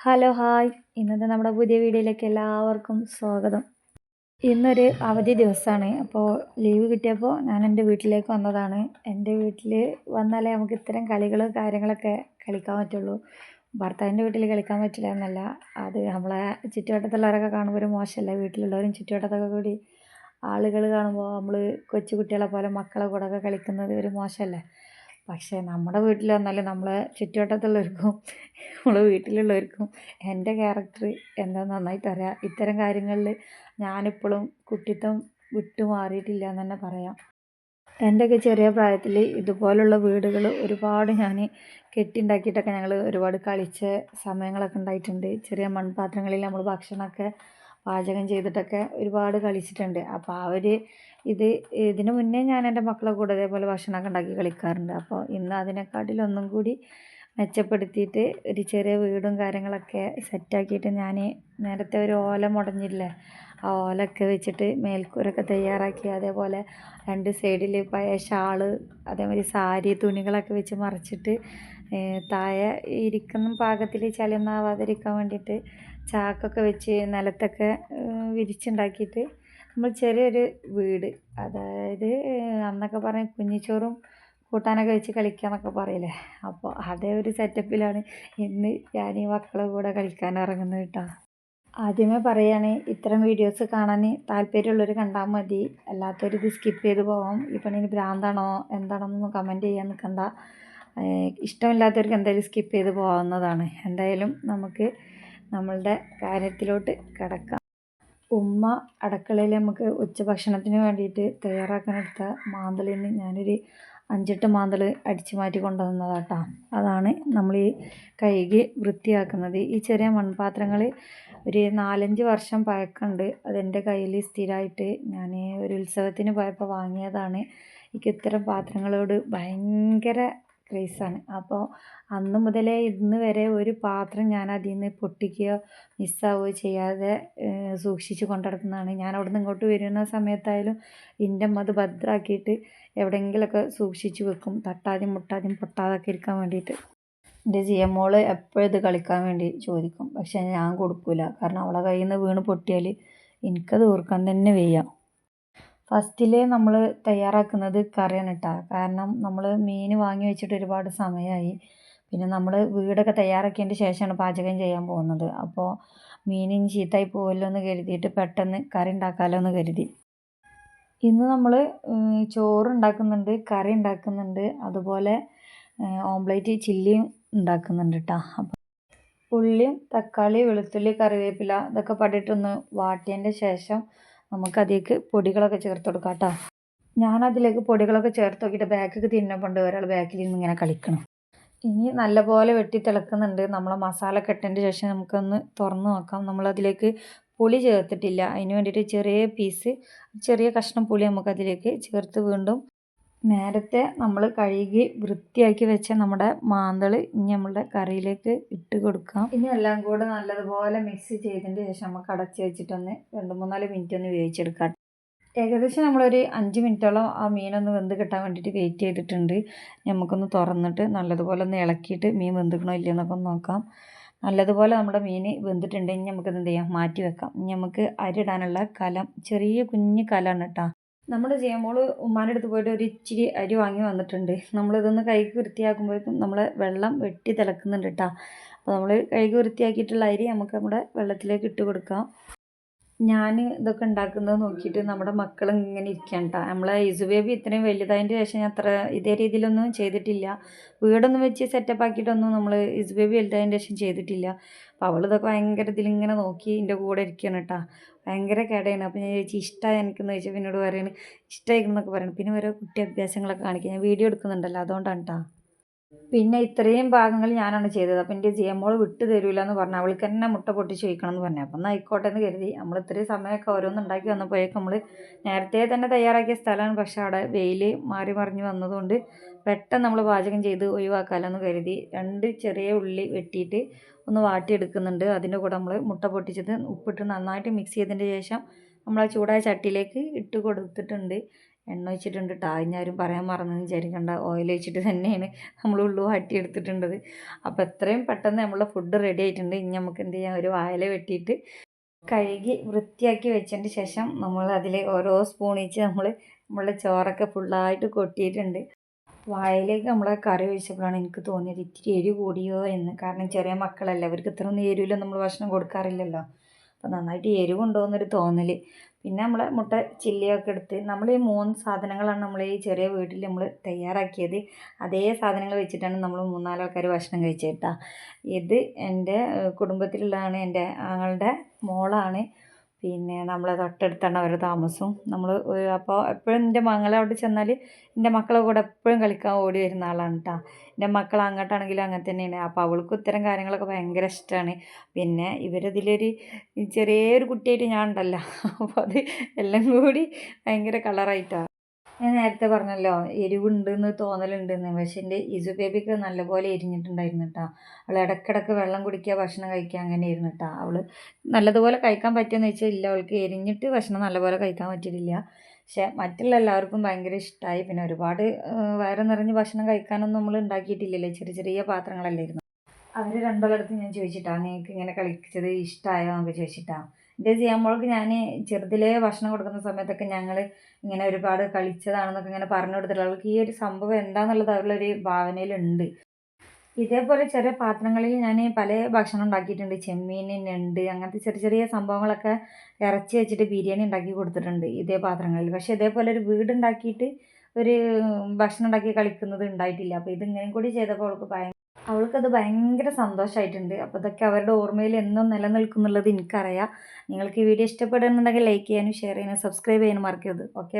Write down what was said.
Hello hi ഇന്നത്തെ നമ്മുടെ പുതിയ വീഡിയോയിലേക്ക് എല്ലാവർക്കും സ്വാഗതം. ഇന്നൊരു അവധി ദിവസമാണ്. അപ്പോൾ ലീവ് കിട്ടിയപ്പോൾ ഞാൻ എന്റെ വീട്ടിലേക്ക് വന്നതാണ്. എന്റെ വീട്ടിൽ വന്നാലേ നമുക്ക് ഇത്തരം കളികൾ കാര്യങ്ങളൊക്കെ കളിക്കാൻ പറ്റുള്ളൂ. ഭർത്താവിന്റെ വീട്ടിൽ കളിക്കാൻ പറ്റില്ല എന്നല്ല. അത് നമ്മളെ ചുറ്റുവട്ടത്തുള്ളവരൊക്കെ കാണുമ്പോൾ ഒരു മോശമല്ല? വീട്ടിലുള്ളവരും ചുറ്റുവട്ടത്തൊക്കെ കൂടി ആളുകൾ കാണുമ്പോൾ നമ്മൾ കൊച്ചുകുട്ടികളെ പോലെ മക്കളെ കൂടെയൊക്കെ കളിക്കുന്നത് ഒരു മോശമല്ലേ? പക്ഷേ നമ്മുടെ വീട്ടിൽ വന്നാലും നമ്മളെ ചുറ്റുവട്ടത്തുള്ളവർക്കും നമ്മളെ വീട്ടിലുള്ളവർക്കും എന്റെ ക്യാരക്ടർ എന്താ നന്നായിട്ട് അറിയാം ഇത്തരം കാര്യങ്ങളിൽ ഞാനിപ്പോഴും കുട്ടിത്തം വിട്ടു മാറിയിട്ടില്ല എന്ന് തന്നെ പറയാം. എന്റെയൊക്കെ ചെറിയ പ്രായത്തിൽ ഇതുപോലുള്ള വീടുകൾ ഒരുപാട് ഞാൻ കെട്ടിണ്ടാക്കിയിട്ടൊക്കെ ഞങ്ങൾ ഒരുപാട് കളിച്ച സമയങ്ങളൊക്കെ ഉണ്ടായിട്ടുണ്ട്. ചെറിയ മൺപാത്രങ്ങളിൽ നമ്മൾ ഭക്ഷണമൊക്കെ പാചകം ചെയ്തിട്ടൊക്കെ ഒരുപാട് കളിച്ചിട്ടുണ്ട്. അപ്പോൾ ആ ഒരു ഇത് ഇതിനു മുന്നേ ഞാൻ എന്റെ മക്കളെ കൂടെ അതേപോലെ ഭക്ഷണമൊക്കെ ഉണ്ടാക്കി കളിക്കാറുണ്ട്. അപ്പോൾ ഇന്ന് അതിനെക്കാട്ടിലൊന്നും കൂടി മെച്ചപ്പെടുത്തിയിട്ട് ഒരു ചെറിയ വീടും കാര്യങ്ങളൊക്കെ സെറ്റാക്കിയിട്ട് ഞാൻ നേരത്തെ ഒരു ഓല മുടഞ്ഞില്ലേ ആ ഓലൊക്കെ വെച്ചിട്ട് മേൽക്കൂരൊക്കെ തയ്യാറാക്കി അതേപോലെ രണ്ട് സൈഡിൽ പഴയ ഷാൾ അതേമാതിരി സാരി തുണികളൊക്കെ വെച്ച് മറിച്ചിട്ട് താഴെ ഇരിക്കുന്ന പാകത്തിൽ ചളിയൊന്നും ആവാതിരിക്കാൻ വേണ്ടിയിട്ട് ചാക്കൊക്കെ വെച്ച് നിലത്തൊക്കെ വിരിച്ചുണ്ടാക്കിയിട്ട് നമ്മൾ ചെറിയൊരു വീട്. അതായത് അന്നൊക്കെ പറഞ്ഞ് കുഞ്ഞിച്ചോറും കൂട്ടാനൊക്കെ വെച്ച് കളിക്കുക എന്നൊക്കെ പറയില്ലേ? അപ്പോൾ അതേ ഒരു സെറ്റപ്പിലാണ് ഇന്ന് ഞാൻ ഈ മക്കളെ കൂടെ കളിക്കാൻ ഇറങ്ങുന്നത് കേട്ടോ. ആദ്യമേ പറയുകയാണ് ഇത്തരം വീഡിയോസ് കാണാൻ താല്പര്യമുള്ളവർ കണ്ടാൽ മതി. അല്ലാത്തവർ ഇത് സ്കിപ്പ് ചെയ്ത് പോകാം ഈ ഇനി ഭ്രാന്താണോ എന്താണെന്നൊന്നും കമന്റ് ചെയ്യാൻ നിൽക്കണ്ട ഇഷ്ടമില്ലാത്തവർക്ക് എന്തായാലും സ്കിപ്പ് ചെയ്ത് പോകാവുന്നതാണ്. എന്തായാലും നമുക്ക് നമ്മളുടെ കാര്യത്തിലോട്ട് കിടക്കാം. ഉമ്മ അടുക്കളയിൽ നമുക്ക് ഉച്ചഭക്ഷണത്തിന് വേണ്ടിയിട്ട് തയ്യാറാക്കാനെടുത്ത മാന്തളിൽ നിന്ന് ഞാനൊരു അഞ്ചെട്ട് മാന്തൾ അടിച്ചു മാറ്റി കൊണ്ടുവന്നതാണ് കേട്ടോ അതാണ് നമ്മൾ ഈ കഴുകി വൃത്തിയാക്കുന്നത്. ഈ ചെറിയ മൺപാത്രങ്ങൾ ഒരു നാലഞ്ച് വർഷം പഴക്കമുണ്ട്. അതെന്റെ കയ്യിൽ സ്ഥിരമായിട്ട് ഞാൻ ഒരു ഉത്സവത്തിന് പോയപ്പോൾ വാങ്ങിയതാണ്. എനിക്ക് ഇത്തരം പാത്രങ്ങളോട് ഭയങ്കര ക്രേസാണ്. അപ്പോൾ അന്ന് മുതലേ ഇന്ന് വരെ ഒരു പാത്രം ഞാൻ അതിൽ നിന്ന് പൊട്ടിക്കുകയോ മിസ്സാവുകയോ ചെയ്യാതെ സൂക്ഷിച്ച് കൊണ്ടുനടക്കുന്നതാണ് ഞാൻ അവിടെ നിന്ന് ഇങ്ങോട്ട് വരുന്ന സമയത്തായാലും എന്റെ അമ്മ അത് ഭദ്രമാക്കിയിട്ട് എവിടെയെങ്കിലുമൊക്കെ സൂക്ഷിച്ച് വെക്കും. തട്ടാതെയും മുട്ടാതെയും പൊട്ടാതൊക്കെ ഇരിക്കാൻ വേണ്ടിയിട്ട്. എന്റെ ജിയമ്മോൾ എപ്പോഴും ഇത് കളിക്കാൻ വേണ്ടി ചോദിക്കും. പക്ഷേ ഞാൻ കൊടുക്കില്ല കാരണം അവളെ കയ്യിൽ നിന്ന് വീണ് പൊട്ടിയാൽ എനിക്കത് ഓർക്കാൻ തന്നെ വയ്യ. ഫസ്റ്റിൽ നമ്മൾ തയ്യാറാക്കുന്നത് കറിയാണ് കേട്ടോ കാരണം നമ്മൾ മീൻ വാങ്ങി വെച്ചിട്ട് ഒരുപാട് സമയമായി പിന്നെ നമ്മൾ വീടൊക്കെ തയ്യാറാക്കിയതിന് ശേഷമാണ് പാചകം ചെയ്യാൻ പോകുന്നത്. അപ്പോൾ മീനും ചീത്തായി പോകല്ലോ എന്ന് കരുതിയിട്ട് പെട്ടെന്ന് കറി ഉണ്ടാക്കാമല്ലോ എന്ന് കരുതി. ഇന്ന് നമ്മൾ ചോറ് ഉണ്ടാക്കുന്നുണ്ട് കറി ഉണ്ടാക്കുന്നുണ്ട്. അതുപോലെ ഓംപ്ലേറ്റ് ചില്ലിയും ഉണ്ടാക്കുന്നുണ്ട് കേട്ടോ അപ്പം ഉള്ളിയും തക്കാളി വെളുത്തുള്ളി കറിവേപ്പില ഇതൊക്കെ പടിയിട്ടൊന്ന് വാട്ടിയതിന്റെ ശേഷം നമുക്കതിലേക്ക് പൊടികളൊക്കെ ചേർത്ത് കൊടുക്കാം കേട്ടോ. ഞാനതിലേക്ക് പൊടികളൊക്കെ ചേർത്ത് നോക്കിയിട്ട് ബാക്കൊക്കെ തിന്നപ്പുണ്ട് ഒരാൾ ബാക്കിൽ നിന്ന് ഇങ്ങനെ കളിക്കണം. ഇനി നല്ലപോലെ വെട്ടി തിളക്കുന്നുണ്ട്. നമ്മളെ മസാല കെട്ടതിന്റെ ശേഷം നമുക്കൊന്ന് തുറന്ന് നോക്കാം. നമ്മളതിലേക്ക് പുളി ചേർത്തിട്ടില്ല. അതിന് വേണ്ടിയിട്ട് ചെറിയ പീസ് ചെറിയ കഷ്ണം പുളി നമുക്കതിലേക്ക് ചേർത്ത് വീണ്ടും നേരത്തെ നമ്മൾ കഴുകി വൃത്തിയാക്കി വെച്ച നമ്മുടെ മാന്തൾ ഇനി നമ്മളുടെ കറിയിലേക്ക് ഇട്ട് കൊടുക്കാം. ഇനി എല്ലാം കൂടെ നല്ലതുപോലെ മിക്സ് ചെയ്തതിന് ശേഷം നമുക്ക് അടച്ച് വെച്ചിട്ടൊന്ന് രണ്ട് മൂന്നാൽ മിനിറ്റ് ഒന്ന് വേവിച്ചെടുക്കാം. ഏകദേശം നമ്മളൊരു അഞ്ച് മിനിറ്റോളം ആ മീനൊന്ന് വെന്ത് കിട്ടാൻ വേണ്ടിയിട്ട് വെയിറ്റ് ചെയ്തിട്ടുണ്ട്. നമുക്കൊന്ന് തുറന്നിട്ട് നല്ലതുപോലെ ഒന്ന് ഇളക്കിയിട്ട് മീൻ വെന്തിക്കണോ ഇല്ലയെന്നൊക്കെ ഒന്ന് നോക്കാം. നല്ലതുപോലെ നമ്മുടെ മീൻ വെന്തിട്ടുണ്ടെങ്കിൽ നമുക്കിത് എന്ത് ചെയ്യാം? മാറ്റി വെക്കാം. ഇനി നമുക്ക് അരിടാനുള്ള കലം ചെറിയ കുഞ്ഞ് കലമാണ് കേട്ടോ നമ്മുടെ ചെയ്യുമ്പോൾ ഉമ്മാന്റെ അടുത്ത് പോയിട്ട് ഒരു ഇച്ചിരി അരി വാങ്ങി വന്നിട്ടുണ്ട്. നമ്മളിതൊന്ന് കൈക്ക് വൃത്തിയാക്കുമ്പോഴേക്കും നമ്മൾ വെള്ളം വെട്ടി തിളക്കുന്നുണ്ട് കേട്ടോ അപ്പോൾ നമ്മൾ കൈക്ക് വൃത്തിയാക്കിയിട്ടുള്ള അരി നമുക്ക് നമ്മുടെ വെള്ളത്തിലേക്ക് ഇട്ട് കൊടുക്കാം. ഞാൻ ഇതൊക്കെ ഉണ്ടാക്കുന്നത് നോക്കിയിട്ട് നമ്മുടെ മക്കൾ ഇങ്ങനെ ഇരിക്കണ്ട നമ്മളെ ഇസു ബേബി ഇത്രയും വലുതായതിന്റെ ശേഷം ഞാൻ അത്ര ഇതേ രീതിയിലൊന്നും ചെയ്തിട്ടില്ല. വീടൊന്നും വെച്ച് സെറ്റപ്പ് ആക്കിയിട്ടൊന്നും നമ്മൾ ഇസു ബേബി വലുതായതിന്റെ ശേഷം ചെയ്തിട്ടില്ല. അപ്പോൾ അവൾ ഇതൊക്കെ ഭയങ്കര ഇതിലിങ്ങനെ നോക്കി എന്റെ കൂടെ ഇരിക്കുകയാണ് കേട്ടോ ഭയങ്കര കേടയാണ് അപ്പോൾ ഞാൻ ചോദിച്ചു ഇഷ്ടമായി എനിക്കെന്ന് ചോദിച്ചാൽ പിന്നോട് പറയുന്നത് ഇഷ്ടമായിരിക്കും പറയണം. പിന്നെ ഓരോ കുട്ടി അഭ്യാസങ്ങളൊക്കെ കാണിക്കുക ഞാൻ വീഡിയോ എടുക്കുന്നുണ്ടല്ലോ അതുകൊണ്ടാണ് കേട്ടോ പിന്നെ ഇത്രയും ഭാഗങ്ങൾ ഞാനാണ് ചെയ്തത്. അപ്പം എന്റെ ജിയമോൾ വിട്ട് തരൂല എന്ന് പറഞ്ഞു അവൾക്ക് തന്നെ മുട്ട പൊട്ടിച്ച് ചോദിക്കണം എന്ന് പറഞ്ഞു. അപ്പം ആയിക്കോട്ടെ എന്ന് കരുതി. നമ്മൾ ഇത്രയും സമയമൊക്കെ ഓരോന്ന് ഉണ്ടാക്കി വന്നപ്പോഴേക്കും നമ്മൾ നേരത്തെ തന്നെ തയ്യാറാക്കിയ സ്ഥലമാണ്. പക്ഷേ അവിടെ വെയിൽ മാറി മറിഞ്ഞ് വന്നതുകൊണ്ട് പെട്ടെന്ന് നമ്മൾ പാചകം ചെയ്ത് ഒഴിവാക്കാമല്ലോ എന്ന് കരുതി. രണ്ട് ചെറിയ ഉള്ളി വെട്ടിയിട്ട് ഒന്ന് വാട്ടിയെടുക്കുന്നുണ്ട്. അതിന്റെ കൂടെ നമ്മൾ മുട്ട പൊട്ടിച്ചത് ഉപ്പിട്ട് നന്നായിട്ട് മിക്സ് ചെയ്തതിന്റെ ശേഷം നമ്മൾ ആ ചൂടായ ചട്ടിയിലേക്ക് ഇട്ട് കൊടുത്തിട്ടുണ്ട്. എണ്ണ ഒഴിച്ചിട്ടുണ്ട്. കേട്ടോ ആരും പറയാൻ മറന്നെന്ന് വിചാരിക്കണ്ട. ഓയിൽ ഒഴിച്ചിട്ട് തന്നെയാണ് നമ്മൾ ഉള്ളു വാട്ടിയെടുത്തിട്ടുണ്ടത് അപ്പോൾ എത്രയും പെട്ടെന്ന് നമ്മളെ ഫുഡ് റെഡി ആയിട്ടുണ്ട്. ഇനി നമുക്ക് എന്ത് ചെയ്യാം? ഒരു വായല വെട്ടിയിട്ട് കഴുകി വൃത്തിയാക്കി വെച്ചതിന് ശേഷം നമ്മൾ അതിൽ ഓരോ സ്പൂൺ വെച്ച് നമ്മൾ നമ്മളെ ചോറൊക്കെ ഫുള്ളായിട്ട് കൊട്ടിയിട്ടുണ്ട്. വായലേക്ക് നമ്മളെ കറി ഒഴിച്ചപ്പോഴാണ് എനിക്ക് തോന്നിയത് ഇത്തിരി എരി കൂടിയോ എന്ന്. കാരണം ചെറിയ മക്കളല്ലേ അവർക്ക് ഇത്രയൊന്നും എരിവിലും നമ്മൾ ഭക്ഷണം കൊടുക്കാറില്ലല്ലോ. അപ്പോൾ നന്നായിട്ട് എരിവുണ്ടോ എന്നൊരു തോന്നൽ പിന്നെ നമ്മൾ മുട്ട ചില്ലിയൊക്കെ എടുത്ത് നമ്മൾ ഈ മൂന്ന് സാധനങ്ങളാണ് നമ്മൾ ഈ ചെറിയ വീട്ടിൽ നമ്മൾ തയ്യാറാക്കിയത്. അതേ സാധനങ്ങൾ വെച്ചിട്ടാണ് നമ്മൾ മൂന്നാൽ ആൾക്കാർ ഭക്ഷണം കഴിച്ചത് കേട്ടോ ഇത് എന്റെ കുടുംബത്തിലുള്ളതാണ് എന്റെ ആങ്ങളുടെ മോളാണ്. പിന്നെ നമ്മളെ തൊട്ടടുത്താണ് അവരുടെ താമസവും. നമ്മൾ അപ്പോൾ എപ്പോഴും എന്റെ മകളെ അവിടെ ചെന്നാൽ എന്റെ മക്കളെ കൂടെ എപ്പോഴും കളിക്കാൻ ഓടി വരുന്ന ആളാണ് കേട്ടോ എന്റെ മക്കൾ അങ്ങോട്ടാണെങ്കിലും അങ്ങനെ തന്നെയാണ്. അപ്പോൾ അവൾക്ക് ഇത്തരം കാര്യങ്ങളൊക്കെ ഭയങ്കര ഇഷ്ടമാണ് പിന്നെ ഇവരതിലൊരു ചെറിയൊരു കുട്ടിയായിട്ട് ഞാൻ ഉണ്ടല്ലോ. അപ്പോൾ അത് എല്ലാം കൂടി ഭയങ്കര കളറായിട്ടാണ് ഞാൻ നേരത്തെ പറഞ്ഞല്ലോ എരിവുണ്ട് എന്ന് തോന്നലുണ്ടെന്ന്. പക്ഷേ എന്റെ ഇസു ബേബിക്ക് നല്ലപോലെ എരിഞ്ഞിട്ടുണ്ടായിരുന്നു കേട്ടോ. അവൾ ഇടയ്ക്കിടയ്ക്ക് വെള്ളം കുടിക്കുക ഭക്ഷണം കഴിക്കുക അങ്ങനെ ആയിരുന്നു കേട്ടോ. അവൾ നല്ലതുപോലെ കഴിക്കാൻ പറ്റുമെന്ന് വെച്ചാൽ ഇല്ല അവൾക്ക് എരിഞ്ഞിട്ട് ഭക്ഷണം നല്ലപോലെ കഴിക്കാൻ പറ്റിയിട്ടില്ല. പക്ഷേ മറ്റുള്ള എല്ലാവർക്കും ഭയങ്കര ഇഷ്ടമായി. പിന്നെ ഒരുപാട് വയറ് നിറഞ്ഞ് ഭക്ഷണം കഴിക്കാനൊന്നും നമ്മൾ ഉണ്ടാക്കിയിട്ടില്ലല്ലോ. ചെറിയ ചെറിയ പാത്രങ്ങളല്ലായിരുന്നു. അവർ രണ്ടാളടുത്ത് ഞാൻ ചോദിച്ചിട്ടാണ് നിങ്ങൾക്ക് ഇങ്ങനെ കളിച്ചത് ഇഷ്ടമായോ എന്നൊക്കെ ചോദിച്ചിട്ടാണ് എന്റെ ചെയ്യാമ്പോൾക്ക് ഞാൻ ചെറുതിലേ ഭക്ഷണം കൊടുക്കുന്ന സമയത്തൊക്കെ ഞങ്ങൾ ഇങ്ങനെ ഒരുപാട് കളിച്ചതാണെന്നൊക്കെ ഇങ്ങനെ പറഞ്ഞു കൊടുത്തിട്ടുള്ള അവൾക്ക് ഈ ഒരു സംഭവം എന്താണെന്നുള്ളത് ഒരു ഭാവനയിലുണ്ട്. ഇതേപോലെ ചെറിയ പാത്രങ്ങളിൽ ഞാൻ പല ഭക്ഷണം ഉണ്ടാക്കിയിട്ടുണ്ട്. ചെമ്മീൻ ഞണ്ട് അങ്ങനത്തെ ചെറിയ ചെറിയ സംഭവങ്ങളൊക്കെ ഇറച്ചി വെച്ചിട്ട് ബിരിയാണി ഉണ്ടാക്കി കൊടുത്തിട്ടുണ്ട് ഇതേ പാത്രങ്ങളിൽ. പക്ഷേ ഇതേപോലെ ഒരു വീടുണ്ടാക്കിയിട്ട് ഒരു ഭക്ഷണം ഉണ്ടാക്കി കളിക്കുന്നത് ഉണ്ടായിട്ടില്ല. അപ്പോൾ ഇതിങ്ങനെയും കൂടി ചെയ്തപ്പോൾ അവൾക്ക് ഭയങ്കര അവൾക്കത് ഭയങ്കര സന്തോഷമായിട്ടുണ്ട് അപ്പോൾ ഇതൊക്കെ അവരുടെ ഓർമ്മയിൽ എന്നും നിലനിൽക്കുന്നുള്ളത് എനിക്കറിയാം. നിങ്ങൾക്ക് ഈ വീഡിയോ ഇഷ്ടപ്പെടുന്നുണ്ടെങ്കിൽ ലൈക്ക് ചെയ്യാനും ഷെയർ ചെയ്യാനും സബ്സ്ക്രൈബ് ചെയ്യാനും മറക്കരുത്. ഓക്കെ